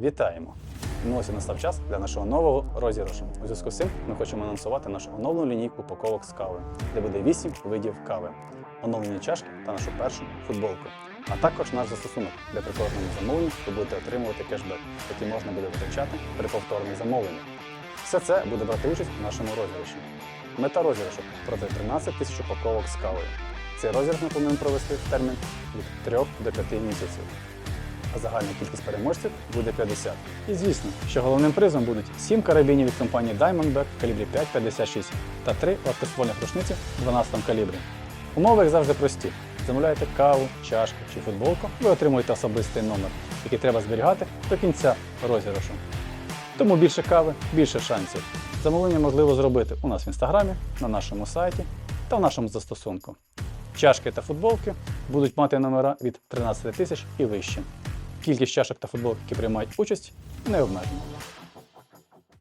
Вітаємо! Ну ось і настав час для нашого нового розіграшу. У зв'язку з цим ми хочемо анонсувати нашу оновлену лінійку упаковок з кави, де буде 8 видів кави, оновлені чашки та нашу першу футболку. А також наш застосунок, де при кожному замовленні ви будете отримувати кешбек, який можна буде витрачати при повторних замовленнях. Все це буде брати участь у нашому розіграші. Мета розіграшу продати 13 тисяч упаковок з кавою. Цей розіграш ми плануємо провести в термін від 3 до 5 місяців а загальна кількість переможців буде 50. І звісно, що головним призом будуть 7 карабінів від компанії Diamondback в калібрі 5,56 та 3 легкоствольних рушниці в 12 калібрі. Умови, як завжди, прості. Замовляєте каву, чашку чи футболку, ви отримуєте особистий номер, який треба зберігати до кінця розіграшу. Тому більше кави, більше шансів. Замовлення можливо зробити у нас в інстаграмі, на нашому сайті та в нашому застосунку. Чашки та футболки будуть мати номера від 13 тисяч і вище. Кількість чашок та футболок, які приймають участь, не обмежена.